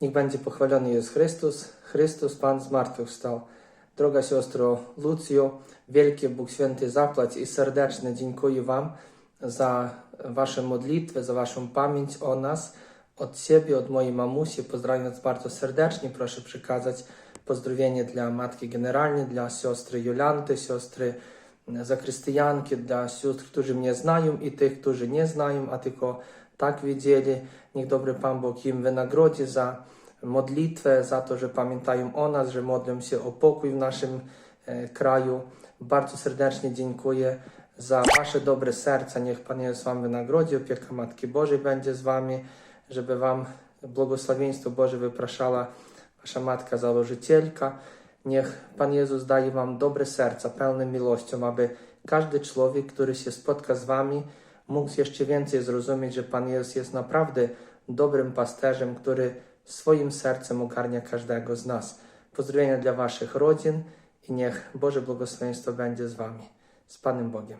Niech będzie pochwalony Jezus Chrystus. Chrystus, Pan zmartwychwstał. Droga siostro Lucjo, wielkie Bóg Święty zapłać i serdecznie dziękuję Wam za Wasze modlitwy, za Waszą pamięć o nas. Od siebie, od mojej mamusi pozdrawiam Was bardzo serdecznie. Proszę przekazać pozdrowienie dla Matki Generalnej, dla siostry Jolanty, siostry zakrystyjanki, dla sióstr, którzy mnie znają i tych, którzy nie znają, a tylko tak wiedzieli. Niech dobry Pan Bóg im wynagrodzi za modlitwę, za to, że pamiętają o nas, że modlą się o pokój w naszym e, kraju. Bardzo serdecznie dziękuję za Wasze dobre serca. Niech Pan Jezus Wam wynagrodzi. Opieka Matki Bożej będzie z Wami, żeby Wam błogosławieństwo Boże wypraszała Wasza Matka Założycielka. Niech Pan Jezus daje Wam dobre serca, pełne miłością, aby każdy człowiek, który się spotka z Wami, mógł jeszcze więcej zrozumieć, że Pan Jezus jest naprawdę dobrym pasterzem, który swoim sercem ogarnia każdego z nas. Pozdrowienia dla Waszych rodzin i niech Boże błogosławieństwo będzie z Wami. Z Panem Bogiem.